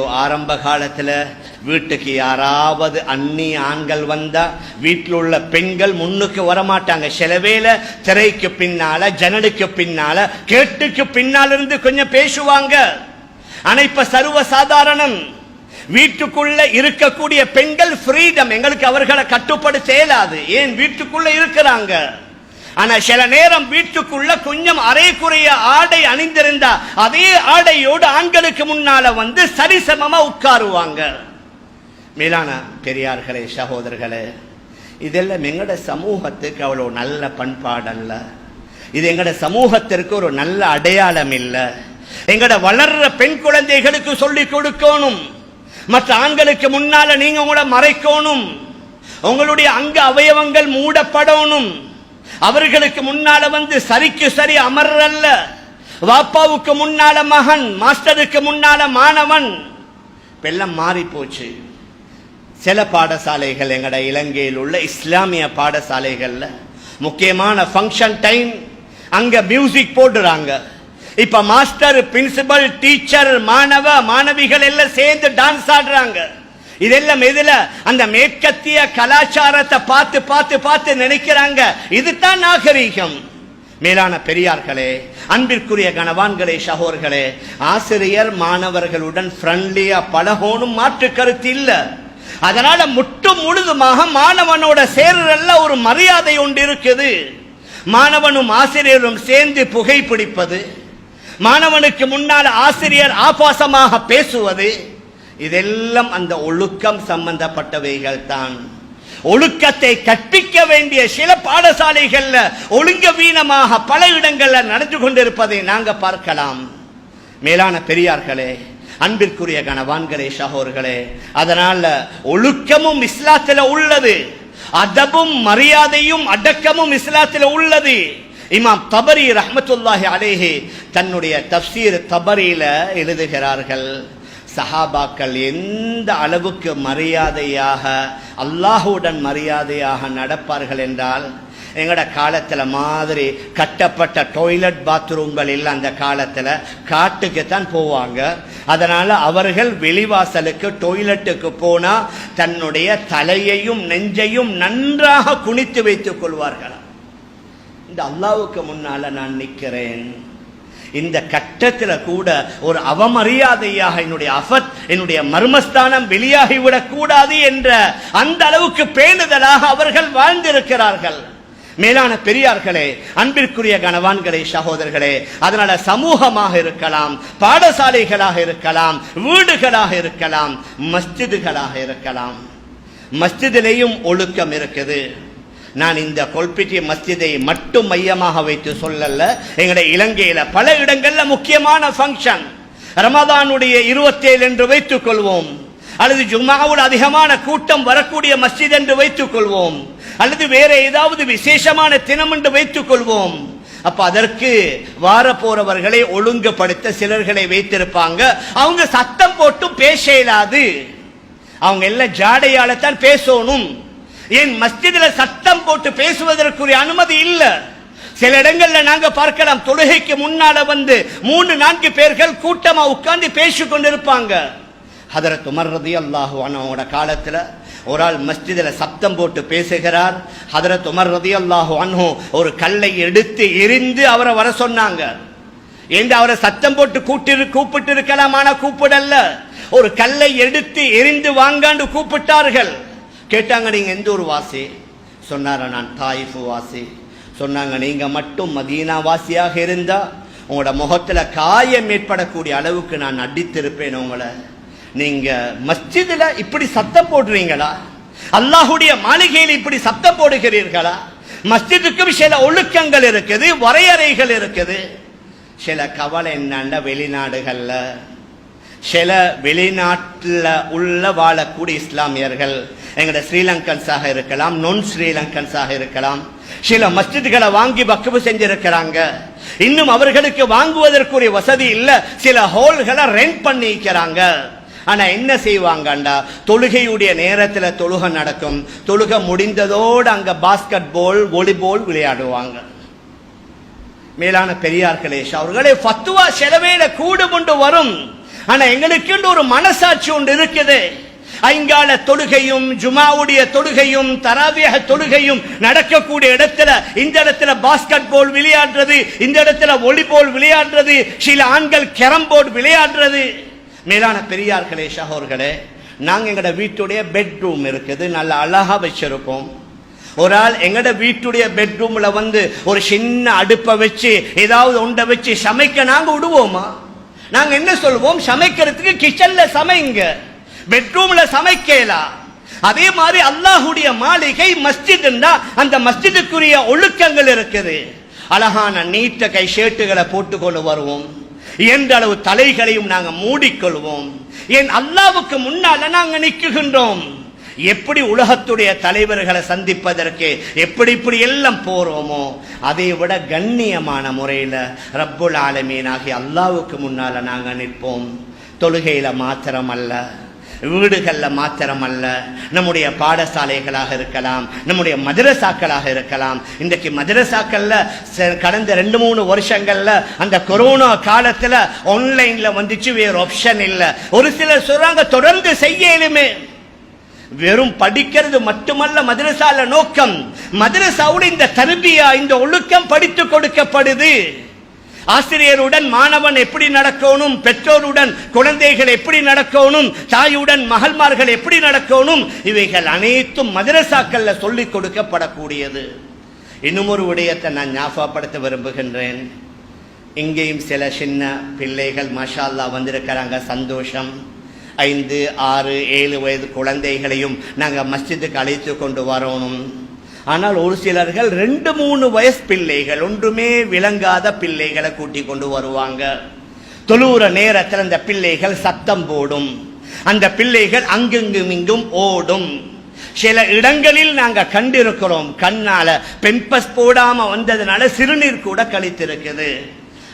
ஆரம்ப காலத்தில் வீட்டுக்கு யாராவது அண்ணி ஆண்கள் வந்தா வீட்டில் உள்ள பெண்கள் முன்னுக்கு வரமாட்டாங்க. சில வேளை திரைக்கு பின்னால ஜனலுக்கு பின்னால கேட்டுக்கு பின்னால இருந்து கொஞ்சம் பேசுவாங்க. ஆனா இப்ப சர்வ சாதாரணம் வீட்டுக்குள்ள இருக்கக்கூடிய பெண்கள் ஃப்ரீடம் எங்களுக்கு அவர்களை கட்டுப்படுத்த இயலாது. ஏன் வீட்டுக்குள்ள இருக்கிறாங்க? ஆனா சில நேரம் வீட்டுக்குள்ள கொஞ்சம் அரைக்குறைய ஆடை அணிந்திருந்தா அதே ஆடையோடு ஆண்களுக்கு முன்னால வந்து சரிசமமா உட்காருவாங்க. மேலான பெரியார்களே சகோதரர்களே இதெல்லாம் எங்கட சமூகத்துக்கு அவ்வளோ நல்ல பண்பாடல்ல. இது எங்கட சமூகத்திற்கு ஒரு நல்ல அடையாளம் இல்லை எங்கட வளர்ற பெண் குழந்தைகளுக்கு சொல்லி கொடுக்கணும். மற்ற ஆண்களுக்கு முன்னால நீங்க உங்களை மறைக்கணும். உங்களுடைய அங்க அவயவங்கள் மூடப்படணும். அவர்களுக்கு முன்னால வந்து சரிக்கு சரி அமர்றல்ல வாப்பாவுக்கு முன்னால மகன் மாஸ்டருக்கு முன்னால மாணவன். வெள்ளம் மாறி போச்சு. சில பாடசாலைகள் எங்கட இலங்கையில் உள்ள இஸ்லாமிய பாடசாலைகள்ல முக்கியமான ஃபங்க்ஷன் டைம் அங்க மியூசிக் போடுறாங்க. இப்ப மாஸ்டர் பிரின்சிபல் டீச்சர் மாணவ மாணவிகள் எல்லாம் சேர்ந்து டான்ஸ் ஆடுறாங்க. இதெல்லாம் எதுல? அந்த மேற்கத்திய கலாச்சாரத்தை பார்த்து பார்த்து பார்த்து நினைக்கிறாங்க. இதுதான் நாகரீகம். மேலான பெரியார்களே அன்பிற்குரிய கணவான்களே சகோர்களே ஆசிரியர் மாணவர்களுடன் ஃப்ரெண்ட்லியா பழகோனும் மாற்று கருத்து இல்லை. அதனால முட்டு முழுதுமாக மாணவனோட சேர்றல்ல ஒரு மரியாதை ஒன்று இருக்குது. மாணவனும் ஆசிரியரும் சேர்ந்து புகைப்பிடிப்பது மாணவனுக்கு முன்னால் ஆசிரியர் ஆபாசமாக பேசுவது இதெல்லாம் அந்த ஒழுக்கம் சம்பந்தப்பட்டவைகள் தான் ஒழுக்கத்தை கற்பிக்க வேண்டிய சில பாடசாலைகள்ல ஒழுங்க வீணமாக பல இடங்கள்ல நடந்து கொண்டிருப்பதை நாங்க பார்க்கலாம். மேலான பெரியார்களே அன்பிற்குரிய கணவான்களே சகோர்களே அதனால ஒழுக்கமும் இஸ்லாத்துல உள்ளது. அதபும் மரியாதையும் அடக்கமும் இஸ்லாத்துல உள்ளது. இமாம் தபரி ரஹமத்துல்லாஹி அலேஹி தன்னுடைய தப்சீர் தபரியில எழுதுகிறார்கள். சஹாபாக்கள் எந்த அளவுக்கு மரியாதையாக அல்லாஹுடன் மரியாதையாக நடப்பார்கள் என்றால் எங்கட காலத்தில் மாதிரி கட்டப்பட்ட டொய்லெட் பாத்ரூம்கள் இல்லை அந்த காலத்தில் காட்டுக்கு தான் போவாங்க. அதனால் அவர்கள் வெளிவாசலுக்கு டொய்லெட்டுக்கு போனால் தன்னுடைய தலையையும் நெஞ்சையும் நன்றாக குனித்து வைத்துக் கொள்வார்கள் இந்த அல்லாவுக்கு முன்னால் நான் நிற்கிறேன் இந்த கட்டத்தில் கூட ஒரு அவமரியாதையாக என்னுடைய அஃபத் என்னுடைய மர்மஸ்தானம் வெளியாகிவிடக் கூடாது என்ற அந்த அளவுக்கு பேணுதலாக அவர்கள் வாழ்ந்திருக்கிறார்கள். மேலான பெரியார்களே அன்பிற்குரிய கணவான்களே சகோதரர்களே அதனால சமூகமாக இருக்கலாம் பாடசாலைகளாக இருக்கலாம் வீடுகளாக இருக்கலாம் மஸ்ஜிதுகளாக இருக்கலாம். மஸ்ஜிதிலேயும் ஒழுக்கம் இருக்குது. நான் இந்த கொல்பிட்டி மஸ்ஜிதை மட்டும் மையமாக வைத்து சொல்லல எங்களுடைய இலங்கையில் பல இடங்களில் முக்கியமான ஃபங்க்ஷன் ரமதானுடைய இருபத்தேழு என்று வைத்துக் கொள்வோம். அல்லது ஜும்மாவோடு அதிகமான கூட்டம் வரக்கூடிய மஸ்ஜித் என்று வைத்துக் கொள்வோம். அல்லது வேற ஏதாவது விசேஷமான தினம் என்று வைத்துக் கொள்வோம். அப்ப அதற்கு வார போறவர்களை ஒழுங்குபடுத்த சிலர்களை வைத்திருப்பாங்க. அவங்க சத்தம் போட்டும் பேச இயலாது. அவங்க எல்லாம் ஜாடையால தான் பேசணும். ஏன் மஸ்ஜிதில் சத்தம் போட்டு பேசுவதற்குரிய அனுமதி இல்லை? சில இடங்கள்ல நாங்க பார்க்கலாம் தொழுகைக்கு முன்னால வந்து மூணு நான்கு பேர்கள் கூட்டமா உட்கார்ந்து பேசி கொண்டிருப்பாங்க. ஹதரத் உமர் ரதி அல்லாஹு காலத்துல ஒரு ஆள் மஸ்ஜிதில் சத்தம் போட்டு பேசுகிறார். ஹதரத் உமர் ரதி அல்லாஹு அன்ஹோ ஒரு கல்லை எடுத்து எரிந்து அவரை வர சொன்னாங்க. என்று அவரை சத்தம் போட்டு கூட்டி கூப்பிட்டு இருக்கலாம் ஆனா கூப்பிடல்ல ஒரு கல்லை எடுத்து எரிந்து வாங்காண்டு கூப்பிட்டார்கள். கேட்டாங்க நீங்க எந்த ஒரு வாசி? சொன்னார நான் தாயிஃபு வாசி. சொன்னாங்க நீங்க மட்டும் மதீனா வாசியாக இருந்தா உங்களோட முகத்துல காயம் ஏற்படக்கூடிய அளவுக்கு நான் அடித்திருப்பேன் உங்களை. நீங்க மஸ்ஜிதுல இப்படி சத்தம் போடுறீங்களா? அல்லாஹுடைய மாளிகையில் இப்படி சத்தம் போடுகிறீர்களா? மஸ்ஜிதுக்கும் சில ஒழுக்கங்கள் இருக்குது வரையறைகள் இருக்குது. சில கவலை என்னன்னா வெளிநாடுகள்ல? சில வெளிநாட்டில் உள்ள வாழக்கூடிய இஸ்லாமியர்கள் எங்களோட ஸ்ரீலங்கன்ஸாக இருக்கலாம் நொன் ஸ்ரீலங்கன்ஸாக இருக்கலாம் சில மஸ்ஜிதுகளை வாங்கி பக்குவு செஞ்சிருக்கிறாங்க. இன்னும் அவர்களுக்கு வாங்குவதற்குரிய வசதி இல்ல சில ஹோல்களை ரெண்ட் பண்ணிக்கிறாங்க ஆனா என்ன செய்வாங்கண்டா? தொழுகையுடைய நேரத்துல தொழுகை நடக்கும். தொழுகை முடிந்ததோடு அங்க பாஸ்கெட் பால் வாலிபால் விளையாடுவாங்க. மேலான பெரியார்களே அவர்களே ஃபத்துவா செலவேல கூடு கொண்டு வரும். ஆனா எங்களுக்கு ஒரு மனசாட்சி ஒன்று இருக்குது. ஐங்கால தொழுகையும் ஜுமாவுடைய தொழுகையும் தராவியக தொழுகையும் நடக்கக்கூடிய இடத்துல இந்த இடத்துல பாஸ்கெட் பால் விளையாடுறது இந்த இடத்துல வாலிபால் விளையாடுறது சில ஆண்கள் கேரம் போர்டு விளையாடுறது. மேலான பெரியார்களே சகோர்களே நாங்க எங்கட வீட்டுடைய பெட்ரூம் இருக்குது. நல்ல அழகா வச்சிருக்கோம். ஒரு ஆள் எங்கட வீட்டுடைய பெட்ரூம்ல வந்து ஒரு சின்ன அடுப்பை வச்சு ஏதாவது உண்டை வச்சு சமைக்க நாங்க விடுவோமா? நாங்க என்ன சொல்வோம் சமைக்கிறதுக்கு கிச்சன்ல சமைங்க. பெட்ரூம்ல சமைக்கலாம் அதே மாதிரி அல்லாஹுடைய மாளிகை மஸ்ஜித் அந்த மஸ்ஜிதுக்குரிய ஒழுக்கங்கள் இருக்குது. அழகான நீட்ட கை ஷேட்டுகளை போட்டுக்கொண்டு வருவோம். என்ற அளவு தலைகளையும் நாங்கள் மூடிக்கொள்வோம். ஏன் அல்லாவுக்கு முன்னால நாங்கள் நிற்குகின்றோம். எப்படி உலகத்துடைய தலைவர்களை சந்திப்பதற்கு எப்படி இப்படி எல்லாம் போறோமோ அதை விட கண்ணியமான முறையில் ரப்புல் ஆலமீனாகி அல்லாவுக்கு முன்னால நாங்க நிற்போம். தொழுகையில மாத்திரம் அல்ல வீடுகள்ல மாத்திரமல்ல நம்முடைய பாடசாலைகளாக இருக்கலாம் நம்முடைய மதரசாக்களாக இருக்கலாம். இன்றைக்கு மதரசாக்களில் ச- கடந்த ரெண்டு மூணு வருஷங்களில் அந்த கொரோனா காலத்தில் ஆன்லைனில் வந்துச்சு வேறு ஆப்ஷன் இல்லை. ஒரு சிலர் சொல்கிறாங்க தொடர்ந்து செய்யலுமே. வெறும் படிக்கிறது மட்டுமல்ல மதரசால நோக்கம். மதரசாவோட இந்த தருபியா இந்த ஒழுக்கம் படித்து கொடுக்கப்படுது. ஆசிரியருடன் மாணவன் எப்படி நடக்கணும் பெற்றோருடன் குழந்தைகள் எப்படி நடக்கணும் தாயுடன் மகள்மார்கள் எப்படி நடக்கணும் இவைகள் அனைத்தும் மதரசாக்கள்ல சொல்லிக் கொடுக்கப்படக்கூடியது. இன்னும் ஒரு விடயத்தை நான் ஞாபகப்படுத்த விரும்புகின்றேன். இங்கேயும் சில சின்ன பிள்ளைகள் மஷால்லா வந்திருக்கிறாங்க சந்தோஷம். ஐந்து ஆறு ஏழு வயது குழந்தைகளையும் நாங்கள் மஸ்ஜிதுக்கு அழைத்து கொண்டு வரணும். ஆனால் ஒரு சிலர்கள் ரெண்டு மூணு வயசு பிள்ளைகள் ஒன்றுமே விளங்காத பிள்ளைகளை கூட்டி கொண்டு வருவாங்க. தொழுவுற நேரத்தில் அந்த பிள்ளைகள் சத்தம் போடும். அந்த பிள்ளைகள் அங்கெங்கும் இங்கும் ஓடும். சில இடங்களில் நாங்கள் கண்டிருக்கிறோம் கண்ணால பெம்பஸ் போடாம வந்ததுனால சிறுநீர் கூட கழித்திருக்குது.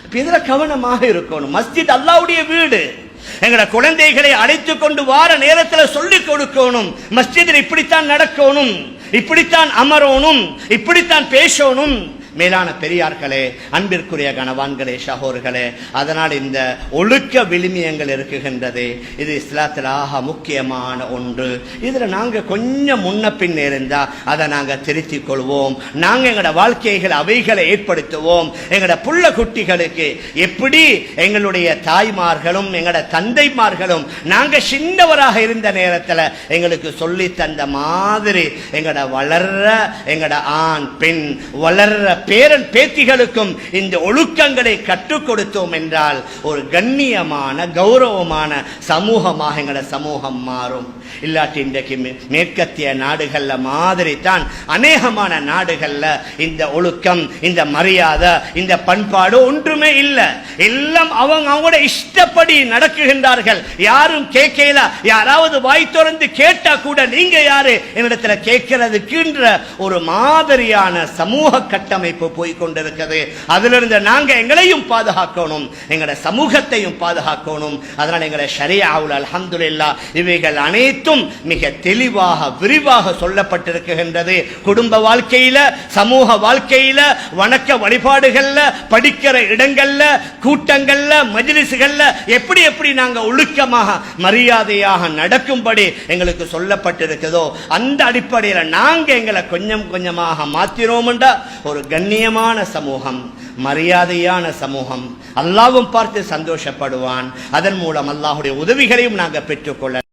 இப்ப இதுல கவனமாக இருக்கணும். மஸ்ஜித் அல்லாவுடைய வீடு. எங்களோட குழந்தைகளை அழைத்து கொண்டு வார நேரத்தில் சொல்லிக் கொடுக்கணும். மஸ்ஜிதில் இப்படித்தான் நடக்கணும். இப்படித்தான் அமரணும். இப்படித்தான் பேசணும். மேலான பெரியார்களே அன்பிற்குரிய கணவான்களே ஷஹோர்களே அதனால் இந்த ஒழுக்க விழுமியங்கள் இருக்குகின்றது. இது இஸ்லாத்தில் ஆக முக்கியமான ஒன்று. இதில் நாங்கள் கொஞ்சம் முன்ன பின் இருந்தால் அதை நாங்கள் திருத்திக் கொள்வோம். நாங்கள் எங்களோட வாழ்க்கைகள் அவைகளை ஏற்படுத்துவோம். எங்களோட புள்ள குட்டிகளுக்கு எப்படி எங்களுடைய தாய்மார்களும் எங்களோட தந்தைமார்களும் நாங்கள் சின்னவராக இருந்த நேரத்தில் எங்களுக்கு சொல்லி தந்த மாதிரி எங்களோட வளர்ற எங்களோட ஆண் பெண் வளர்ற பேரன் பேத்திகளுக்கும் இந்த ஒழுக்கங்களை கற்றுக் கொடுத்தோம் என்றால் ஒரு கண்ணியமான கௌரவமான சமூகமாக எங்களோட சமூகம் மாறும். இல்லாட்டி இன்றைக்கு மேற்கத்திய நாடுகள்ல மாதிரி தான் அநேகமான நாடுகள்ல இந்த ஒழுக்கம் இந்த மரியாதை இந்த பண்பாடு ஒன்றுமே இல்லை. எல்லாம் அவங்க அவங்களோட இஷ்டப்படி நடக்குகின்றார்கள். யாரும் கேட்கல. யாராவது வாய் திறந்து கேட்டா கூட நீங்க யாரு? என்னிடத்துல கேட்கிறதுக்குன்ற ஒரு மாதிரியான சமூக கட்டமைப்பு போய் கொண்டிருக்கிறது. அதிலிருந்து நாங்க எங்களையும் பாதுகாக்கணும். எங்களோட சமூகத்தையும் பாதுகாக்கணும். அதனால் எங்களை ஷரியாவுல் அல்ஹம்துலில்லாஹ் இவைகள் அனைத்தும் மிக தெளிவாக விரிவாக சொல்லப்பட்டிருக்கின்றது. குடும்ப வாழ்க்கையில சமூக வாழ்க்கையில வணக்க வழிபாடுகள்ல படிக்கிற இடங்கள்ல கூட்டங்கள்ல மஜ்லிஸ்கள்ல எப்படி எப்படி நாங்க ஒழுக்கமாக மரியாதையாக நடக்கும்படி எங்களுக்கு சொல்லப்பட்டிருக்குதோ அந்த அடிப்படையில் நாங்க எங்களை கொஞ்சம் கொஞ்சமாக மாத்தினோம்டா ஒரு கண்ணியமான சமூகம் மரியாதையான சமூகம். அல்லாவும் பார்த்து சந்தோஷப்படுவான். அதன் மூலம் அல்லாஹுடைய உதவிகளையும் நாங்க பெற்றுக்கொள்ள